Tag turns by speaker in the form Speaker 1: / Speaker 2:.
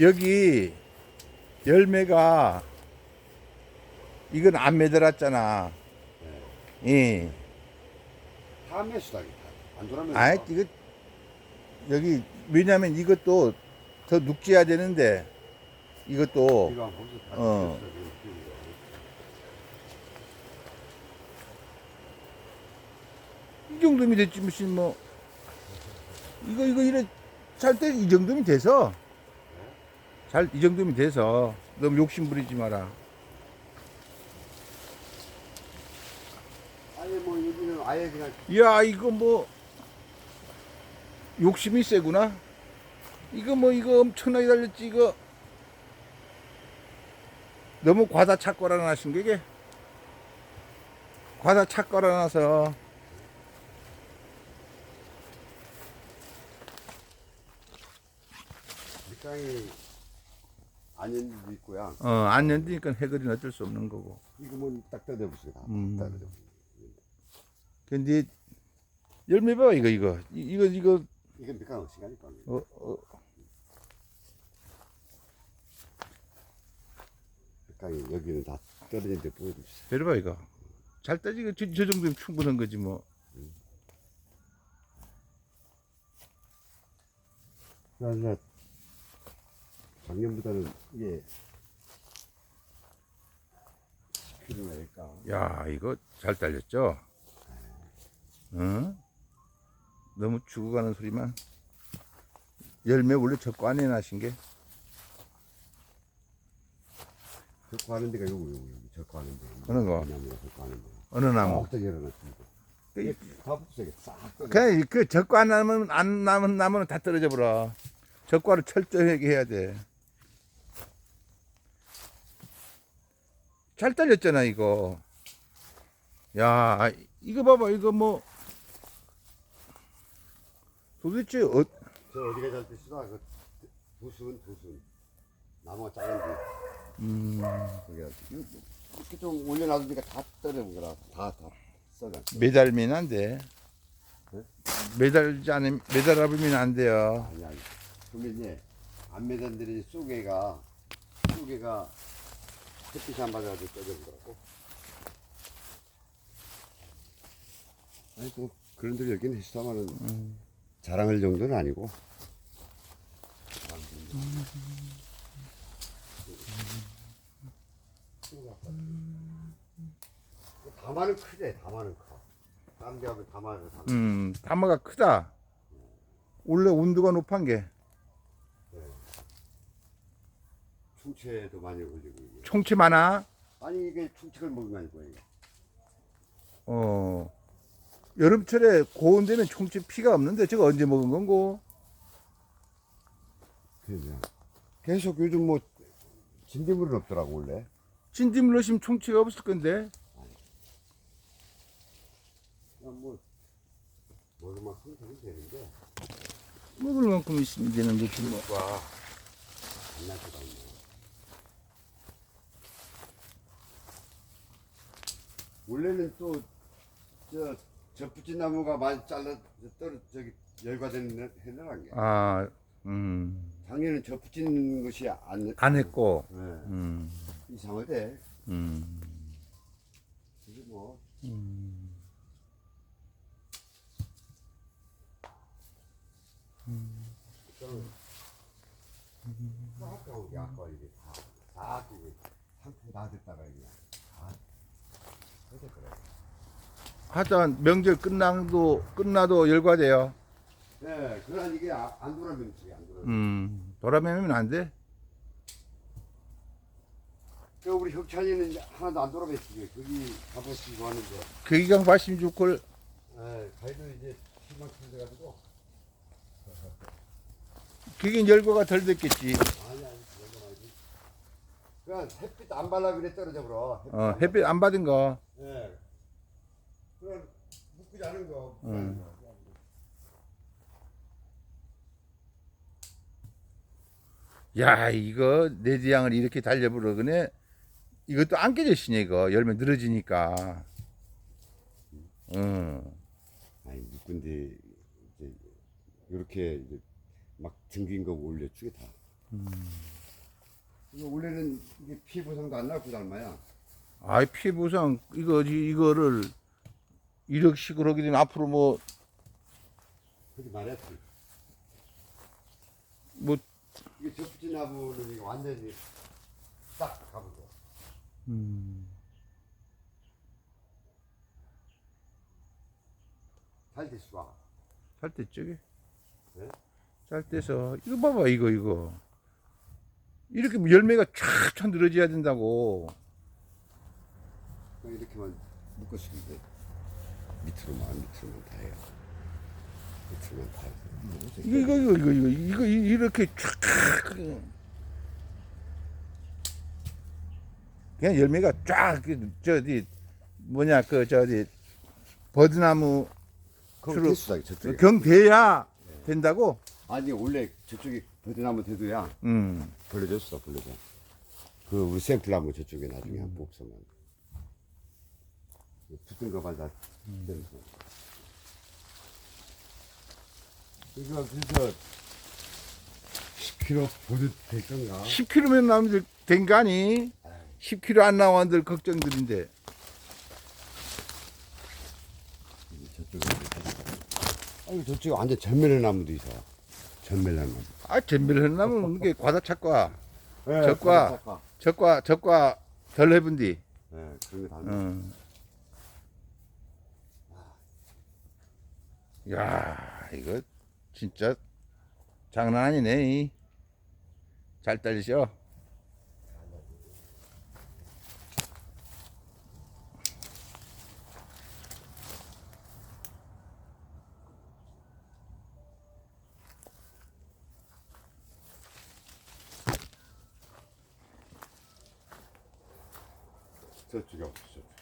Speaker 1: 여기 열매가 이건 안 매달았잖아. 예.
Speaker 2: 다 매수다기 안 돌아면
Speaker 1: 아, 이거 여기 왜냐면 이것도 더 눅지야 되는데 이것도 어. 이 정도면 됐지 무슨 뭐 이거 이거 이래 잘 때 이 정도면 돼서 잘 이 정도면 돼서 너무 욕심 부리지 마라.
Speaker 2: 아예 뭐 여기는 아예 그냥
Speaker 1: 야 이거 뭐 욕심이 세구나. 이거 뭐 이거 엄청나게 달렸지 이거 너무 과다 착거라 나신 게 이게 과다 착거라 나서
Speaker 2: 밑장이 아닌 데도 있고요.
Speaker 1: 어안 연드니까 해결이 어쩔 수 없는 거고.
Speaker 2: 이거 뭐딱 뜯어보세요. 다
Speaker 1: 음.
Speaker 2: 뜯어보세요.
Speaker 1: 근데 열매 봐 이거 이거 이- 이거 이거
Speaker 2: 이건 밑장 시간이니까.
Speaker 1: 어, 어,
Speaker 2: 밑장이 여기는 다 떨어진 데 보여주세요.
Speaker 1: 베려봐 이거 잘 따지고 저, 저 정도면 충분한 거지 뭐.
Speaker 2: 그래서 작년보다는 이게 10kg나 될까?
Speaker 1: 야 이거 잘 딸렸죠? 응? 너무 죽어가는 소리만 열매 원래 적고 안에 나신 게
Speaker 2: 적고하는 데가 요거 요거 여기 적고하는 데.
Speaker 1: 어느 거?
Speaker 2: 나무가 적고하는 데.
Speaker 1: 어느 나무? 그-
Speaker 2: 다 붙여게 싹 떨어.
Speaker 1: 그냥 그 적고 안 남은 안 남은 나무는 다 떨어져 버려 적과를 철저하게 해야 돼 잘 딸렸잖아 이거 야 이거 봐봐 이거 뭐 도대체 어,
Speaker 2: 저 어디가 잘 드시다 그 두순 두순 나무가 작은 데
Speaker 1: 음,
Speaker 2: 거기가 이렇게 좀 올려놔두니까 다 떨어진 거라 다다 썩어.
Speaker 1: 매달면 안 돼.
Speaker 2: 네?
Speaker 1: 매달지 않으면 매달아보면 안 돼요.
Speaker 2: 아니 아니. 그러면 이제 안 매단들이 쏘개가 쏘개가 햇빛이 안 받아가지고 떨어지더라고. 아니 뭐 그런 데를 여기는 했다마는 자랑할 정도는 아니고. 다마는 크대 다마는 커. 다른 데 하면 다마는 다.
Speaker 1: 음, 담화가 크다. 원래 온도가 높은 게
Speaker 2: 충치에도 많이 걸리고 이게.
Speaker 1: 총치 많아.
Speaker 2: 아니 이게 충치를 먹은 거 아니고 이게.
Speaker 1: 어, 여름철에 고온 되면 총치 피가 없는데 저거 언제 먹은 건고?
Speaker 2: 그냥 계속 요즘 뭐 진딧물은 없더라고 원래.
Speaker 1: 진딧물 넣으시면 총치가 없을 건데.
Speaker 2: 그냥 뭐 먹을 만큼 되면 되는데
Speaker 1: 먹을 만큼 있으면 되는 거지 뭐.
Speaker 2: 와 안날 수가 없네. 원래는 또저 저붙인 나무가 많이 잘라 떨어 저기 열과되는 해나간 게
Speaker 1: 아, 음,
Speaker 2: 작년에는 저붙인 것이 안,
Speaker 1: 안 했고,
Speaker 2: 네.
Speaker 1: 음,
Speaker 2: 이상하대.
Speaker 1: 음,
Speaker 2: 그게 뭐
Speaker 1: 음.
Speaker 2: 아까운 게 아까 이게 다다 이게 상품 다 됐다가 이게 다.
Speaker 1: 하여튼 명절 끝나도 끝나도 열과돼요.
Speaker 2: 네, 그러나 이게 아- 안 돌아면지 안 돌아.
Speaker 1: 음, 돌아매면 안 돼.
Speaker 2: 그 우리 혁찬이는 하나도 안 돌아봤지. 거기 가보시고 하는데,
Speaker 1: 거기가 훨씬 좋걸.
Speaker 2: 네, 가이도 이제 희망 돼가지고.
Speaker 1: 그게 열과가 덜 됐겠지.
Speaker 2: 아니 아니 그런 건 아니지. 그냥 햇빛 안 발라 그래 떨어져 버려.
Speaker 1: 어, 햇빛 안 받은 거.
Speaker 2: 네. 그런 묶이지 않은 거.
Speaker 1: 음. 야, 이거 내지양을 이렇게 달려버려. 그네 이것도 안 깨졌으냐, 이거. 열매 늘어지니까. 응.
Speaker 2: 아니 묶은데 이제 이렇게 이제 막 등긴 거 올려주게 다. 이거 원래는 이게 피부성도 안 나고 닮아야.
Speaker 1: 아이 피부상 이거 이거를 이렇식으로 하게 되면 앞으로 뭐
Speaker 2: 그렇게 말했지.
Speaker 1: 뭐
Speaker 2: 이게 접지 나무는 이거 완전히 딱 가보고. 잘 됐어.
Speaker 1: 잘 됐죠?
Speaker 2: 네?
Speaker 1: 잘 돼서 이거 봐봐 이거 이거 이렇게 열매가 쫙쫙 늘어져야 된다고
Speaker 2: 이렇게만 묶었으면 돼. 밑으로만 밑으로만 다 해요. 밑으로만 다.
Speaker 1: 이거 이거 이거 이거 이거 이거 이- 이렇게 쫙 그냥 열매가 쫙 그, 저기 뭐냐 그 저기 버드나무
Speaker 2: 저쪽에.
Speaker 1: 경돼야 된다고
Speaker 2: 아니 원래 저쪽에 버드나무 대도야
Speaker 1: 음
Speaker 2: 벌려줬어 벌려줘. 그 우리 샘플 나무 저쪽에 나중에 한 복서만. 붙은 거만 다. 음. 이거 그래서 10kg 보드 될 건가?
Speaker 1: 10kg면 나오면 된거 아니 10kg 안 나와들 걱정들인데
Speaker 2: 저쪽에. 아니 저쪽에 완전 전멸의 나무도 있어. 전멸의 나무.
Speaker 1: 아 잼밀한 나무는 게 과다착과
Speaker 2: 네,
Speaker 1: 적과.
Speaker 2: 적과.
Speaker 1: 적과 적과 덜 해본디
Speaker 2: 네, 그런 거 다.
Speaker 1: 응. 야 이거 진짜 장난 아니네 이. 잘 딸리셔
Speaker 2: 저쪽에 없어.